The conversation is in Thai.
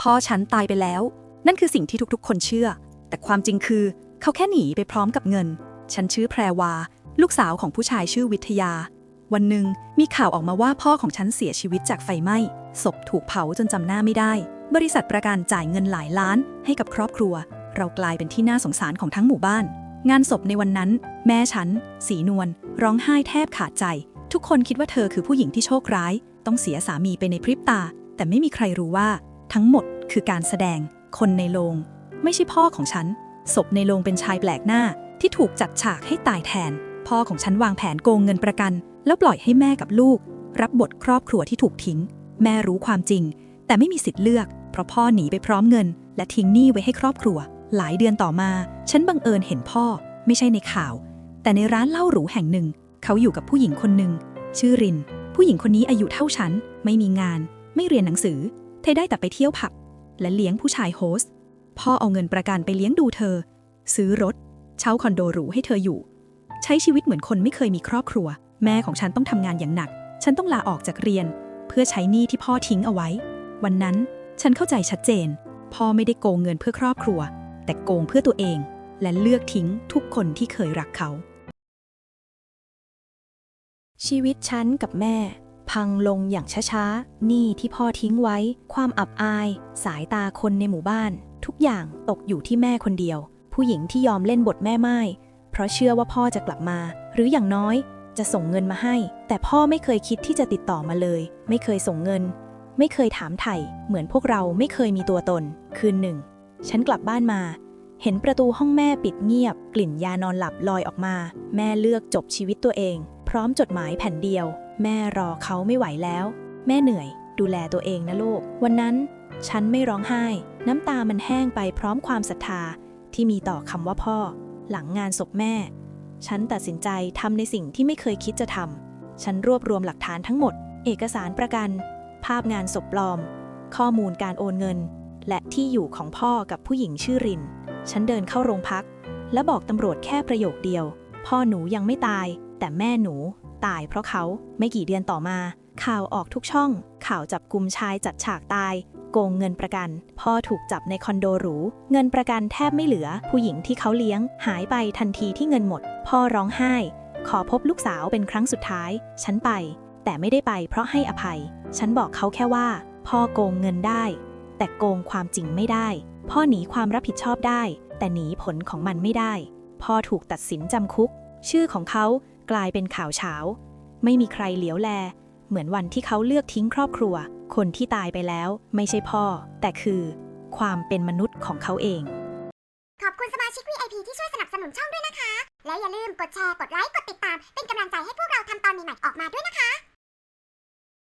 พ่อฉันตายไปแล้ว นั่นคือสิ่งที่ทุกๆ คนเชื่อ แต่ความจริงคือ เขาแค่หนีไปพร้อมกับเงิน ฉันชื่อแพรวา ลูกสาวของผู้ชายชื่อวิทยา วันหนึ่งมีข่าวออกมาว่าพ่อของฉันเสียชีวิตจากไฟไหม้ ศพถูกเผาจนจำหน้าไม่ได้ บริษัทประกันจ่ายเงินหลายล้าน ให้กับครอบครัว เรากลายเป็นที่น่าสงสารของทั้งหมู่บ้าน งานศพในวันนั้น แม่ฉัน สีนวลร้องไห้แทบขาดใจ ทุกคนคิดว่าเธอคือผู้หญิงที่โชคร้าย ต้องเสียสามีไปในพริบตา แต่ไม่มีใครรู้ว่า ทั้งหมดคือการแสดง คนในโรงไม่ใช่พ่อของฉัน ศพในโรงเป็นชายแปลกหน้าที่ถูกจัดฉากให้ตายแทน พ่อของฉันวางแผนโกงเงินประกัน แล้วปล่อยให้แม่กับลูก รับบทครอบครัวที่ถูกทิ้ง แม่รู้ความจริง แต่ไม่มีสิทธิ์เลือก เพราะพ่อหนีไปพร้อมเงิน และทิ้งหนี้ไว้ให้ครอบครัว หลายเดือนต่อมา ฉันบังเอิญเห็นพ่อ ไม่ใช่ในข่าว แต่ในร้านเหล้าหรูแห่งหนึ่ง เขาอยู่กับผู้หญิงคนหนึ่งชื่อริน ผู้หญิงคนนี้อายุเท่าฉัน ไม่มีงาน ไม่เรียนหนังสือ เธอได้แต่ไปเที่ยวผับและเลี้ยงผู้ชายโฮสต์พ่อเอาเงินประกันไปเลี้ยงดูเธอ ซื้อรถ เช่าคอนโดหรูให้เธออยู่ ใช้ชีวิตเหมือนคนไม่เคยมีครอบครัว แม่ของฉันต้องทำงานอย่างหนัก ฉันต้องลาออกจากเรียน เพื่อใช้หนี้ที่พ่อทิ้งเอาไว้ วันนั้นฉันเข้าใจชัดเจน พ่อไม่ได้โกงเงินเพื่อครอบครัว แต่โกงเพื่อตัวเอง และเลือกทิ้งทุกคนที่เคยรักเขา ชีวิตฉันกับแม่ พังลงอย่างช้าๆหนี้ที่พ่อทิ้งไว้ ความอับอาย สายตาคนในหมู่บ้าน ทุกอย่างตกอยู่ที่แม่คนเดียว ผู้หญิงที่ยอมเล่นบทแม่ไม้เพราะเชื่อว่าพ่อจะกลับมา หรืออย่างน้อยจะส่งเงินมาให้ แต่พ่อไม่เคยคิดที่จะติดต่อมาเลย ไม่เคยส่งเงิน ไม่เคยถามไถ่เหมือนพวกเราไม่เคยมีตัวตน คืนหนึ่ง ฉันกลับบ้านมา เห็นประตูห้องแม่ปิดเงียบ กลิ่นยานอนหลับลอยออกมา แม่เลือกจบชีวิตตัวเอง พร้อมจดหมายแผ่นเดียว แม่รอเขาไม่ไหวแล้ว แม่เหนื่อย ดูแลตัวเองนะลูก วันนั้น ฉันไม่ร้องไห้ น้ำตามันแห้งไปพร้อมความศรัทธา ที่มีต่อคำว่าพ่อ หลังงานศพแม่ ฉันตัดสินใจทำในสิ่งที่ไม่เคยคิดจะทำฉันรวบรวมหลักฐานทั้งหมด เอกสารประกัน ภาพงานศพปลอม ข้อมูลการโอนเงิน และที่อยู่ของพ่อกับผู้หญิงชื่อริน ฉันเดินเข้าโรงพัก และบอกตำรวจแค่ประโยคเดียว พ่อหนูยังไม่ตาย แต่แม่หนูตายเพราะเขาไม่กี่เดือนต่อมา ข่าวออกทุกช่อง ข่าวจับกลุ่มชายจัดฉากตาย โกงเงินประกัน พ่อถูกจับในคอนโดหรู เงินประกันแทบไม่เหลือ ผู้หญิงที่เขาเลี้ยง หายไปทันทีที่เงินหมด พ่อร้องไห้ ขอพบลูกสาวเป็นครั้งสุดท้าย ฉันไป แต่ไม่ได้ไปเพราะให้อภัย ฉันบอกเขาแค่ว่า พ่อโกงเงินได้ แต่โกงความจริงไม่ได้ พ่อหนีความรับผิดชอบได้ แต่หนีผลของมันไม่ได้ พ่อถูกตัดสินจำคุก ชื่อของเขา กลายเป็นข่าวเช้า ไม่มีใครเหลียวแล เหมือนวันที่เขาเลือกทิ้งครอบครัว คนที่ตายไปแล้วไม่ใช่พ่อ แต่คือ ความเป็นมนุษย์ของเขาเอง ขอบคุณสมาชิก VIP ที่ช่วยสนับสนุนช่องด้วยนะคะ และอย่าลืมกดแชร์ กดไลค์ กดติดตาม เป็นกำลังใจให้พวกเราทำตอนใหม่ๆออกมาด้วยนะคะ